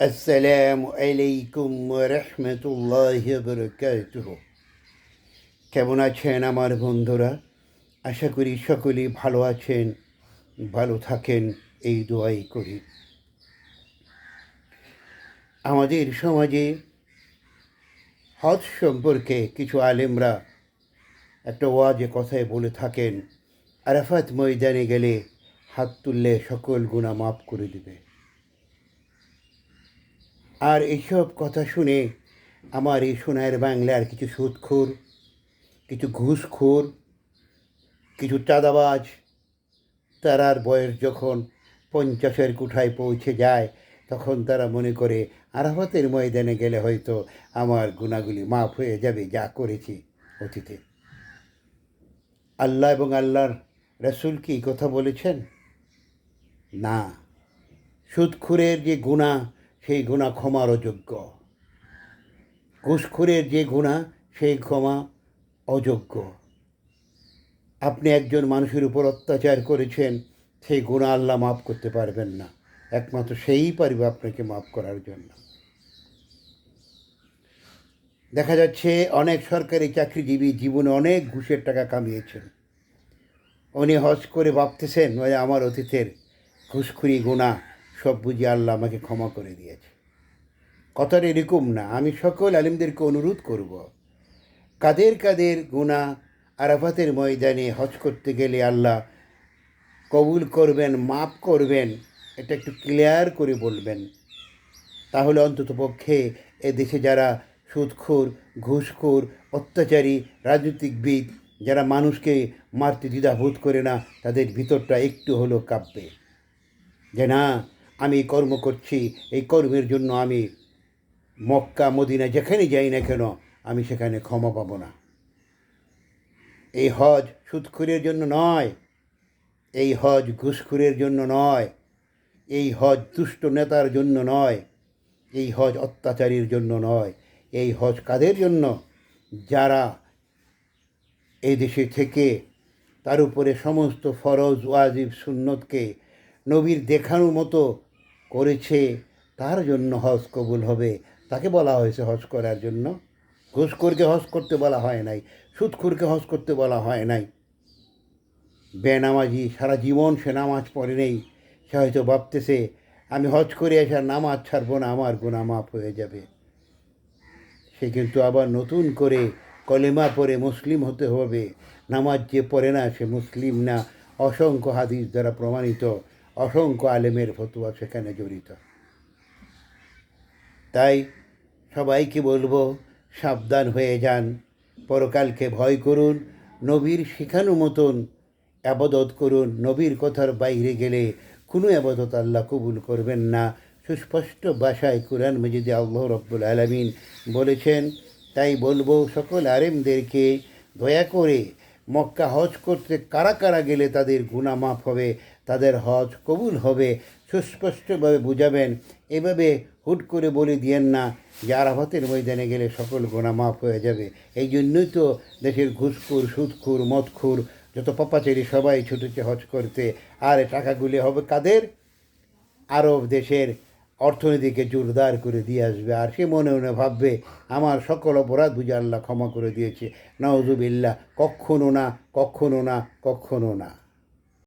আসসালামু আলাইকুম রহমতুল্লাহ বরকাতুহ কেমন আছেন আমার বন্ধুরা? আশা করি সকলেই ভালো আছেন, ভালো থাকেন, এই দোয়াই করি। আমাদের সমাজে হজ সম্পর্কে কিছু আলেমরা একটা ওয়াজে কথায় বলে থাকেন, আরাফাত ময়দানে গেলে হাত তুললে সকল গুণা মাফ করে দেবে। আর এইসব কথা শুনে আমার এই সোনার বাংলার কিছু সুদখোর, কিছু ঘুষখোর, কিছু চাঁদাবাজ তারার বয়স যখন পঞ্চাশের কুঠায় পৌঁছে যায়, তখন তারা মনে করে, আরাফাতের ময়দানে গেলে হয়তো আমার গুণাগুলি মাফ হয়ে যাবে, যা করেছি অতীতে। আল্লাহ এবং আল্লাহর রসুল কি কথা বলেছেন? না। সুদখুরের যে গুণা সেই গুণা ক্ষমার অযোগ্য ঘুষখুরের যে গুণা, সেই ক্ষমা অযোগ্য। আপনি একজন মানুষের উপর অত্যাচার করেছেন, সেই গুণা আল্লাহ মাফ করতে পারবেন না। একমাত্র সেই পারবে আপনাকে মাফ করার জন্য। দেখা যাচ্ছে অনেক সরকারি চাকরিজীবী জীবনে অনেক ঘুষের টাকা কামিয়েছেন। উনি হজ করে ভাবতেছেন আমার অতীতের ঘুষখুরি গুণা সব বুঝি আল্লাহ আমাকে ক্ষমা করে দিয়েছে। কথাটা এরকম না, আমি সকল আলিমদেরকে অনুরোধ করব, কাদের কাদের গুণা আরাফাতের ময়দানে হজ করতে গেলে আল্লাহ কবুল করবেন, মাফ করবেন, এটা একটু ক্লিয়ার করে বলবেন। তাহলে অন্তত পক্ষে এ দেশে যারা সুদখোর, ঘুষখোর, অত্যাচারী, রাজনৈতিকবিদ, যারা মানুষকে মারতে দ্বিধাবোধ করে না, তাদের ভিতরটা একটু হলেও কাঁপবে। যে না আমি কর্ম করছি, এই কর্মের জন্য আমি মক্কা, মদিনা যেখানে যাই না কেন, আমি সেখানে ক্ষমা পাবো না। এই হজ সুদখুরের জন্য নয়, এই হজ ঘুষখুরের জন্য নয়, এই হজ দুষ্ট নেতার জন্য নয়, এই হজ অত্যাচারীর জন্য নয়, এই হজ কাদের জন্য? যারা এই দেশে থেকে তার উপরে সমস্ত ফরজ, ওয়াজিব, সুন্নতকে নবীর দেখানোর মতো করেছে, তার জন্য হজ কবুল হবে। তাকে বলা হয়েছে হজ করার জন্য। ঘুষখোরকে হজ করতে বলা হয় নাই, সুদখোরকে হজ করতে বলা হয় নাই। বেনামাজি, সারা জীবন সে নামাজ পড়ে নেই। সে হয়তো ভাবতেছে, আমি হজ করে এসে নামাজ ছাড়বো না, আমার গুণা মাফ হয়ে যাবে। সে কিন্তু আবার নতুন করে কলেমা পরে মুসলিম হতে হবে। নামাজ যে পড়ে না, সে মুসলিম না। অসংখ্য হাদিস দ্বারা প্রমাণিত। অসংখ্য আলেমের ফতুয়া সেখানে জড়িত। তাই সবাইকে বলব, সাবধান হয়ে যান, পরকালকে ভয় করুন, নবীর শেখানো মতন আবাদত করুন, নবীর কথার বাইরে গেলে কোনো আবাদত আল্লাহ কবুল করবেন না। সুস্পষ্ট ভাষায় কোরআন মজিদে আল্লাহ রব্বুল আলমিন বলেছেন, তাই বলব সকল আরেমদেরকে দয়া করে মক্কা হজ করতে কারা কারা গেলে তাদের গুণা মাফ হবে, তাদের হজ কবুল হবে, সুস্পষ্টভাবে বুঝাবেন। এভাবে হুট করে বলে দিয়েন না যে আরাফাতের ময়দানে গেলে সকল গোনা মাফ হয়ে যাবে। এই জন্যই তো দেশের ঘুষখুর, সুদখুর, মদখুর, যত পাপাচারি সবাই ছুটেছে হজ করতে। আর টাকাগুলি হবে কাদের? আরব দেশের অর্থনীতিকে জোরদার করে দিয়ে আসবে। আর সে মনে মনে ভাববে, আমার সকল অপরাধ বুঝে আল্লাহ ক্ষমা করে দিয়েছে। নওজুবিল্লা কখনো না কখনো না কখনো না।